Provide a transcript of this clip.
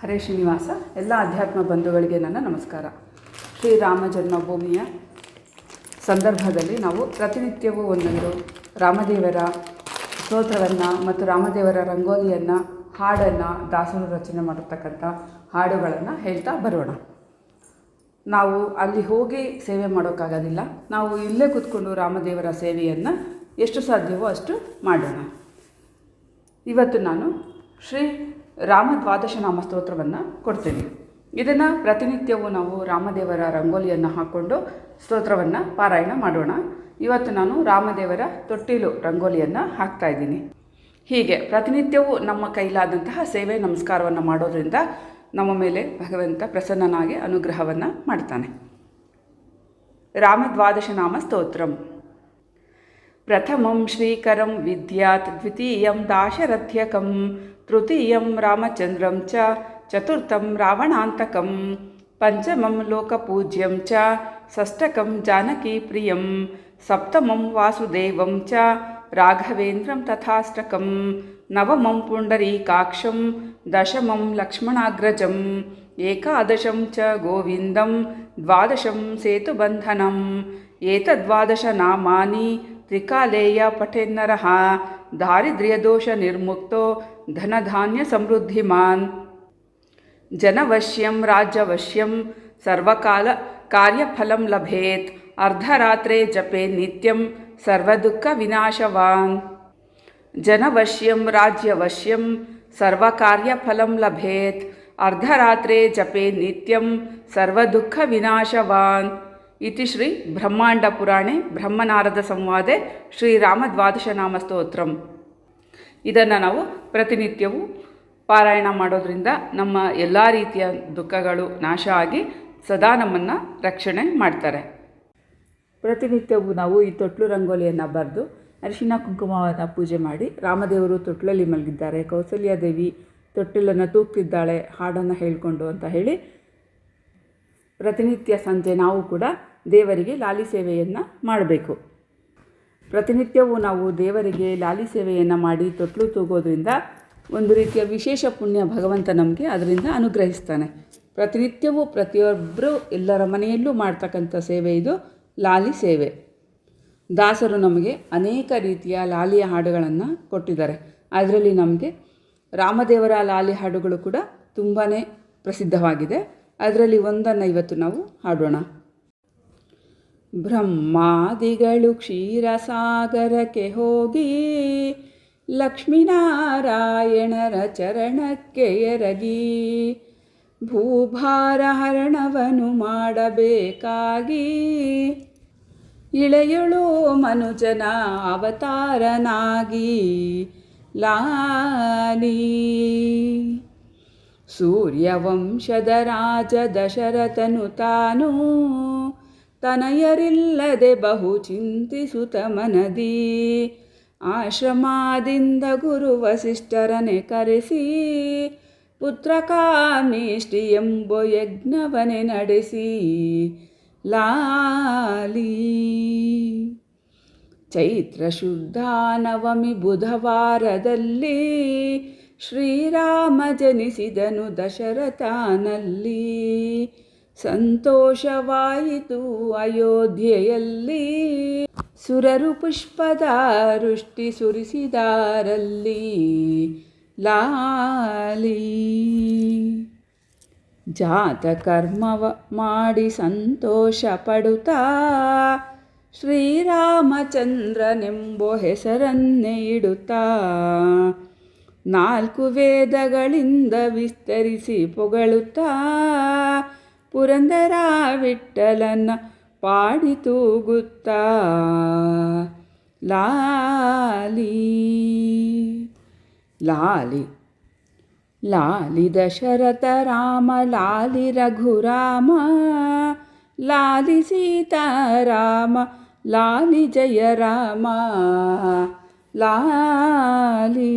ಹರೇ ಶ್ರೀನಿವಾಸ, ಎಲ್ಲ ಅಧ್ಯಾತ್ಮ ಬಂಧುಗಳಿಗೆ ನನ್ನ ನಮಸ್ಕಾರ. ಶ್ರೀರಾಮ ಜನ್ಮಭೂಮಿಯ ಸಂದರ್ಭದಲ್ಲಿ ನಾವು ಪ್ರತಿನಿತ್ಯವೂ ಒಂದೊಂದು ರಾಮದೇವರ ಸ್ತೋತ್ರವನ್ನು ಮತ್ತು ರಾಮದೇವರ ರಂಗೋಲಿಯನ್ನು, ಹಾಡನ್ನು, ದಾಸರು ರಚನೆ ಮಾಡಿರ್ತಕ್ಕಂಥ ಹಾಡುಗಳನ್ನು ಹೇಳ್ತಾ ಬರೋಣ. ನಾವು ಅಲ್ಲಿ ಹೋಗಿ ಸೇವೆ ಮಾಡೋಕ್ಕಾಗೋದಿಲ್ಲ. ನಾವು ಇಲ್ಲೇ ಕೂತ್ಕೊಂಡು ರಾಮದೇವರ ಸೇವೆಯನ್ನು ಎಷ್ಟು ಸಾಧ್ಯವೋ ಅಷ್ಟು ಮಾಡೋಣ. ಇವತ್ತು ನಾನು ಶ್ರೀ ರಾಮ ದ್ವಾದಶ ನಾಮ ಸ್ತೋತ್ರವನ್ನು ಕೊಡ್ತೀನಿ ಇದನ್ನು ಪ್ರತಿನಿತ್ಯವೂ ನಾವು ರಾಮದೇವರ ರಂಗೋಲಿಯನ್ನು ಹಾಕ್ಕೊಂಡು ಸ್ತೋತ್ರವನ್ನು ಪಾರಾಯಣ ಮಾಡೋಣ. ಇವತ್ತು ನಾನು ರಾಮದೇವರ ತೊಟ್ಟಿಲು ರಂಗೋಲಿಯನ್ನು ಹಾಕ್ತಾ ಇದ್ದೀನಿ. ಹೀಗೆ ಪ್ರತಿನಿತ್ಯವೂ ನಮ್ಮ ಕೈಲಾದಂತಹ ಸೇವೆ ನಮಸ್ಕಾರವನ್ನು ಮಾಡೋದ್ರಿಂದ ನಮ್ಮ ಮೇಲೆ ಭಗವಂತ ಪ್ರಸನ್ನನಾಗಿ ಅನುಗ್ರಹವನ್ನು ಮಾಡ್ತಾನೆ. ರಾಮದ್ವಾದಶ ನಾಮ ಸ್ತೋತ್ರಂ ప్రథమం శ్రీకరం విద్యాత్ ద్వితీయం దాశరథ్యకం తృతీయం రామచంద్రం చ చతుర్థం రావణాంతకం పంచమం లోకపూజ్యం చ షష్టకం జానకీప్రియం సప్తమం వాసుదేవం చ రాఘవేంద్రం తథాష్టకం నవమం పుండరీకాక్షం దశమం లక్ష్మణాగ్రజం ఏకాదశం చ గోవిందం ద్వాదశం సేతుబంధనం ఏతద్వాదశ నామాని ತ್ರಿಕಾಲೇಯ ಪಠೆನ್ನರಃ ದಾರಿದ್ರ್ಯದೋಷ ನಿರ್ಮುಕ್ತೋ ಧನಧಾನ್ಯ ಸಮೃದ್ಧಿಮಾನ್ ಜನವಶ್ಯಂ ರಾಜ್ಯವಶ್ಯಂ ಸರ್ವಕಾಲ ಕಾರ್ಯಫಲಂ ಲಭೇತ್ ಅರ್ಧರಾತ್ರೆ ಜಪೆ ನಿತ್ಯಂ ಸರ್ವದುಃಖ ವಿನಾಶವಾನ್ ಜನವಶ್ಯಂ ರಾಜ್ಯವಶ್ಯಂ ಸರ್ವಕಾರ್ಯಫಲಂ ಲಭೇತ್ ಅರ್ಧರಾತ್ರೆ ಜಪೆ ನಿತ್ಯಂ ಸರ್ವದುಃಖ ವಿನಾಶವಾನ್ ಇತಿ ಶ್ರೀ ಬ್ರಹ್ಮಾಂಡ ಪುರಾಣೆ, ಬ್ರಹ್ಮನಾರದ ಸಂವಾದೆ ಶ್ರೀರಾಮದ್ವಾದಶನಾಮ ಸ್ತೋತ್ರಂ. ಇದನ್ನು ನಾವು ಪ್ರತಿನಿತ್ಯವೂ ಪಾರಾಯಣ ಮಾಡೋದ್ರಿಂದ ನಮ್ಮ ಎಲ್ಲ ರೀತಿಯ ದುಃಖಗಳು ನಾಶ ಆಗಿ ಸದಾ ನಮ್ಮನ್ನು ರಕ್ಷಣೆ ಮಾಡ್ತಾರೆ. ಪ್ರತಿನಿತ್ಯವೂ ನಾವು ಈ ತೊಟ್ಲು ರಂಗೋಲಿಯನ್ನು ಬರೆದು ಅರಿಶಿನ ಕುಂಕುಮವನ್ನು ಪೂಜೆ ಮಾಡಿ ರಾಮದೇವರು ತೊಟ್ಲಲ್ಲಿ ಮಲಗಿದ್ದಾರೆ. ಕೌಸಲ್ಯಾದೇವಿ ತೊಟ್ಟಿಲನ್ನು ತೂಕ್ತಿದ್ದಾಳೆ ಹಾಡನ್ನು ಹೇಳಿಕೊಂಡು ಅಂತ ಹೇಳಿ ಪ್ರತಿನಿತ್ಯ ಸಂಜೆ ನಾವು ಕೂಡ ದೇವರಿಗೆ ಲಾಲಿ ಸೇವೆಯನ್ನು ಮಾಡಬೇಕು. ಪ್ರತಿನಿತ್ಯವೂ ನಾವು ದೇವರಿಗೆ ಲಾಲಿ ಸೇವೆಯನ್ನು ಮಾಡಿ ತೊಟ್ಲು ತೂಗೋದ್ರಿಂದ ಒಂದು ರೀತಿಯ ವಿಶೇಷ ಪುಣ್ಯ ಭಗವಂತ ನಮಗೆ ಅದರಿಂದ ಅನುಗ್ರಹಿಸ್ತಾನೆ. ಪ್ರತಿನಿತ್ಯವೂ ಪ್ರತಿಯೊಬ್ಬರೂ ಎಲ್ಲರ ಮನೆಯಲ್ಲೂ ಮಾಡ್ತಕ್ಕಂಥ ಸೇವೆ ಇದು ಲಾಲಿ ಸೇವೆ. ದಾಸರು ನಮಗೆ ಅನೇಕ ರೀತಿಯ ಲಾಲಿಯ ಹಾಡುಗಳನ್ನು ಕೊಟ್ಟಿದ್ದಾರೆ. ಅದರಲ್ಲಿ ನಮಗೆ ರಾಮದೇವರ ಲಾಲಿ ಹಾಡುಗಳು ಕೂಡ ತುಂಬಾ ಪ್ರಸಿದ್ಧವಾಗಿದೆ. ಅದರಲ್ಲಿ ಒಂದನ್ನು ಇವತ್ತು ನಾವು ಹಾಡೋಣ. ಬ್ರಹ್ಮಾದಿಗಳು ಕ್ಷೀರಸಾಗರಕ್ಕೆ ಹೋಗಿ ಲಕ್ಷ್ಮೀನಾರಾಯಣರ ಚರಣಕ್ಕೆ ಎರಗಿ. ಭೂಭಾರ ಹರಣವನು ಮಾಡಬೇಕಾಗಿ ಇಳೆಯಳು ಮನುಜನ ಅವತಾರನಾಗಿ. ಲಾಲಿ ಸೂರ್ಯವಂಶದ ರಾಜ ದಶರಥನು ತಾನು ತನಯರಿಲ್ಲದೆ ಬಹು ಚಿಂತಿಸುತ ಮನದಿ. ಆಶ್ರಮದಿಂದ ಗುರು ವಸಿಷ್ಠರನೆ ಕರೆಸಿ ಪುತ್ರಕಾಮಿಷ್ಟಿ ಎಂಬ ಯಜ್ಞವನೆ ನಡೆಸಿ. ಲಾಲಿ ಚೈತ್ರ ಶುದ್ಧ ನವಮಿ ಬುಧವಾರದಲ್ಲಿ ಶ್ರೀರಾಮ ಜನಿಸಿದನು ದಶರಥನಲ್ಲಿ. ಸಂತೋಷವಾಯಿತು ಅಯೋಧ್ಯೆಯಲ್ಲಿ. ಸುರರು ಪುಷ್ಪದ ವೃಷ್ಟಿ ಸುರಿಸಿದಾರಲ್ಲಿ ಲಾಲಿ. ಜಾತಕರ್ಮವ ಮಾಡಿ ಸಂತೋಷ ಪಡುತ್ತಾ ಶ್ರೀರಾಮಚಂದ್ರನೆಂಬೋ ಹೆಸರನ್ನೇ ಇಡುತ್ತಾ ನಾಲ್ಕು ವೇದಗಳಿಂದ ವಿಸ್ತರಿಸಿ ಪೊಗಳುತ್ತಾ ಪುರಂದರ ವಿಠಲನ ಪಾಡಿ ತೂಗುತ್ತಾ ಲಾಲಿ ಲಾಲಿ ಲಾಲಿ ದಶರಥ ರಾಮ ಲಾಲಿ ರಘುರಾಮ ಲಾಲಿ ಸೀತಾರಾಮ ಲಾಲಿ ಜಯ ರಾಮ ಲಾಲಿ